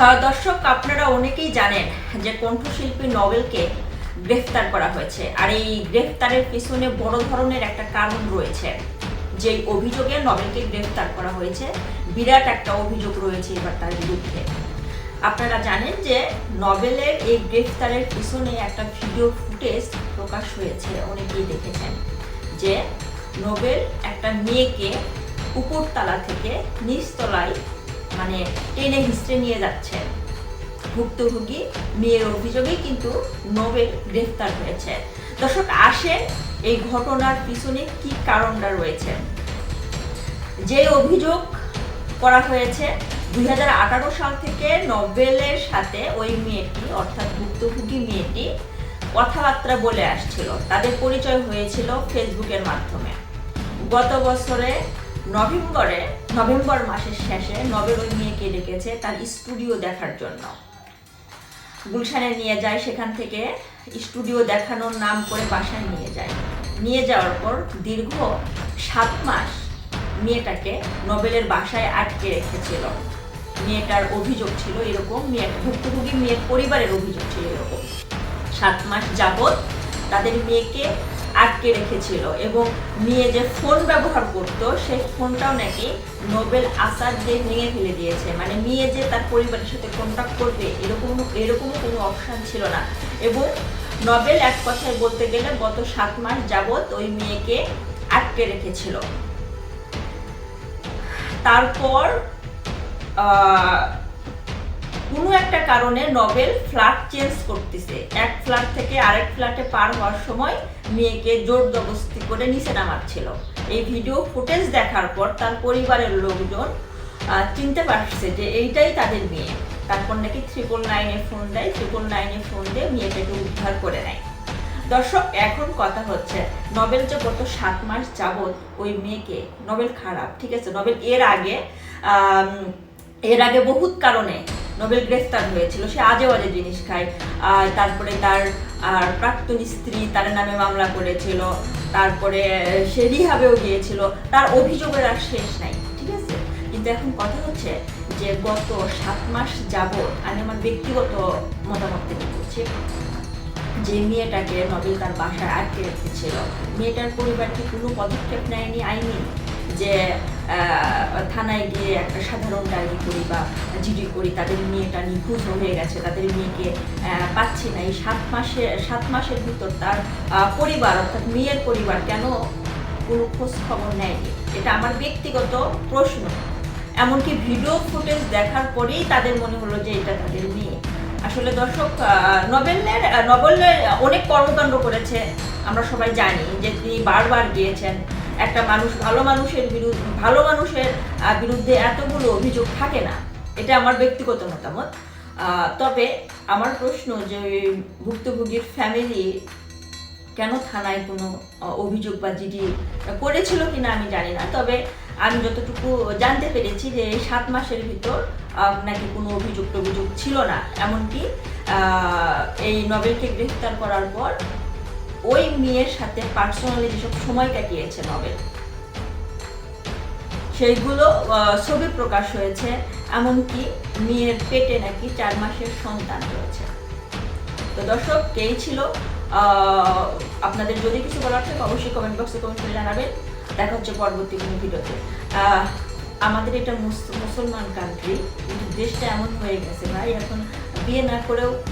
হ্যাঁ, দর্শক আপনারা অনেকেই জানেন যে কণ্ঠশিল্পী নভেলকে গ্রেফতার করা হয়েছে। আর এই গ্রেফতারের পিছনে বড় ধরনের একটা কারণ রয়েছে। যে অভিযোগে নভেলকে গ্রেফতার করা হয়েছে। বিরাট একটা অভিযোগ রয়েছে এবার তার বিরুদ্ধে। আপনারা জানেন যে নভেলের এই গ্রেফতারের পিছনে একটা ভিডিও ফুটেজ প্রকাশ হয়েছে অনেকেই দেখেছেন। যে নোবেল একটা মেয়েকে উপরতলা থেকে নিচতলায় মানে টেনে হিস্ট্রে নিয়ে যাচ্ছে ভুক্তভোগী মেয়ের অভিযোগে কিন্তু নোবেল গ্রেফতার হয়েছে। দর্শক, আসেন এই ঘটনার পিছনে কি কারণটা রয়েছে? যে অভিযোগ করা হয়েছে, দুই হাজার আঠারো সাল থেকে নোবেলের সাথে ওই মেয়েটি, অর্থাৎ ভুক্তভোগী মেয়েটি কথাবার্তা বলে আসছিল। তাদের পরিচয় হয়েছিল ফেসবুকের মাধ্যমে। গত বছরে নভেম্বরে, নভেম্বর মাসের শেষে নবেল ওই মেয়েকে ডেকেছে? তার স্টুডিও দেখার জন্য। গুলশানে নিয়ে যায়, সেখান থেকে স্টুডিও দেখানোর নাম করে বাসায় নিয়ে যায়। নিয়ে যাওয়ার পর দীর্ঘ সাত মাস মেয়েটাকে নোবেলের বাসায় আটকে রেখেছিল। মেয়েটার অভিযোগ ছিল এরকম, মেয়ে ভুক্তভোগী মেয়ের পরিবারের অভিযোগ ছিল এরকম। সাত মাস যাবৎ তাদের মেয়েকে আটকে রেখেছিল এবং মেয়ে যে ফোন ব্যবহার করত, সেই ফোনটাও নাকি নোবেল আসার দিয়ে ভেঙে ফেলে দিয়েছে। মানে মেয়ে যে তার পরিবারের সাথে কন্ট্যাক্ট করবে, এরকম, এরকমও কোনো অপশান ছিল না। এবং নোবেল এক কথায় বলতে গেলে গত সাত মাস যাবৎ ওই মেয়েকে আটকে রেখেছিল। তারপর কোনো একটা কারণে নভেল ফ্ল্যাট চেঞ্জ করতেছে। ফ্ল্যাট থেকে আরেক ফ্ল্যাটে পার হওয়ার সময় মেয়েকে জোর জবরদস্তি করে নিচে নামাচ্ছিল। এই ভিডিও ফুটেজ দেখার পর তার পরিবারের লোকজন চিনতে পারছে যে এইটাই তাদের মেয়ে। তারপর নাকি ট্রিপল নাইনে ফোন দেয় ত্রিপল নাইনে ফোন দিয়ে মেয়েটাকে উদ্ধার করে নেয়। দর্শক, এখন কথা হচ্ছে, নবেল যে গত সাত মাস যাবৎ ওই মেয়েকে, নবেল খারাপ, ঠিক আছে? নবেল এর আগে এর আগে বহুত কারণে নোবেল গ্রেফতার হয়েছিল। সে আজে বাজে জিনিস খায়। আর তারপরে তার, আর প্রাক্তন স্ত্রী তার নামে মামলা করেছিল। তারপরে সে রিহাবেও গিয়েছিল। তার অভিযোগের আর শেষ নাই, ঠিক আছে? কিন্তু এখন কথা হচ্ছে যে গত সাত মাস যাবৎ আমি আমার ব্যক্তিগত মতামত থেকে বলছি, যে মেয়েটাকে নবেল তার বাসায় আটকে রেখেছিল। মেয়েটার পরিবার কি কোনো পদক্ষেপ নেয়নি আইনি? যে থানায় গিয়ে একটা সাধারণ ডায়েরি করি বা জিডি করি, তাদের মেয়েটা নিখোঁজ হয়ে গেছে, তাদের মেয়েকে পাচ্ছি না। এই সাত মাসে, সাত মাসের ভিতর তার পরিবার, অর্থাৎ মেয়ের পরিবার কেন কোনো খোঁজ খবর নেয়নি? এটা আমার ব্যক্তিগত প্রশ্ন। এমনকি ভিডিও ফুটেজ দেখার পরেই তাদের মনে হলো যে এটা তাদের মেয়ে। আসলে দর্শক নবেলের নবেলের অনেক কর্মকাণ্ড করেছে, আমরা সবাই জানি, যে তিনি বারবার গিয়েছেন। একটা মানুষ, ভালো মানুষের বিরুদ্ধে, ভালো মানুষের বিরুদ্ধে এতগুলো অভিযোগ থাকে না। এটা আমার ব্যক্তিগত মতামত। তবে আমার প্রশ্ন যে ভুক্তভোগীর ফ্যামিলি কেন থানায় কোনো অভিযোগ বা জিডি করেছিল কিনা আমি জানি না। তবে আমি যতটুকু জানতে পেরেছি যে এই সাত মাসের ভিতর নাকি কোনো অভিযোগ টভিযোগ ছিল না। এমনকি এই নবেলকে গ্রেফতার করার পর ওই মেয়ের সাথে পার্সোনালি যেসব সময় কাটিয়েছে নবেল সেইগুলো ছবি প্রকাশ হয়েছে, এমনকি মেয়ের পেটে নাকি চার মাসের সন্তান রয়েছে। তো দর্শক কেই ছিল আপনাদের যদি কিছু বলার থাকে, অবশ্যই কমেন্ট বক্সে কমেন্ট করে জানাবেন। দেখা হচ্ছে পরবর্তী কোনো ভিডিওতে। আমাদের এটা মুস- মুসলমান কান্ট্রি কিন্তু দেশটা এমন হয়ে গেছে ভাই, এখন বিয়ে না করেও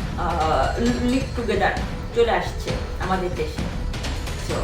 লিভ টুগেদার চলে আসছে। আমাদের দেশে তো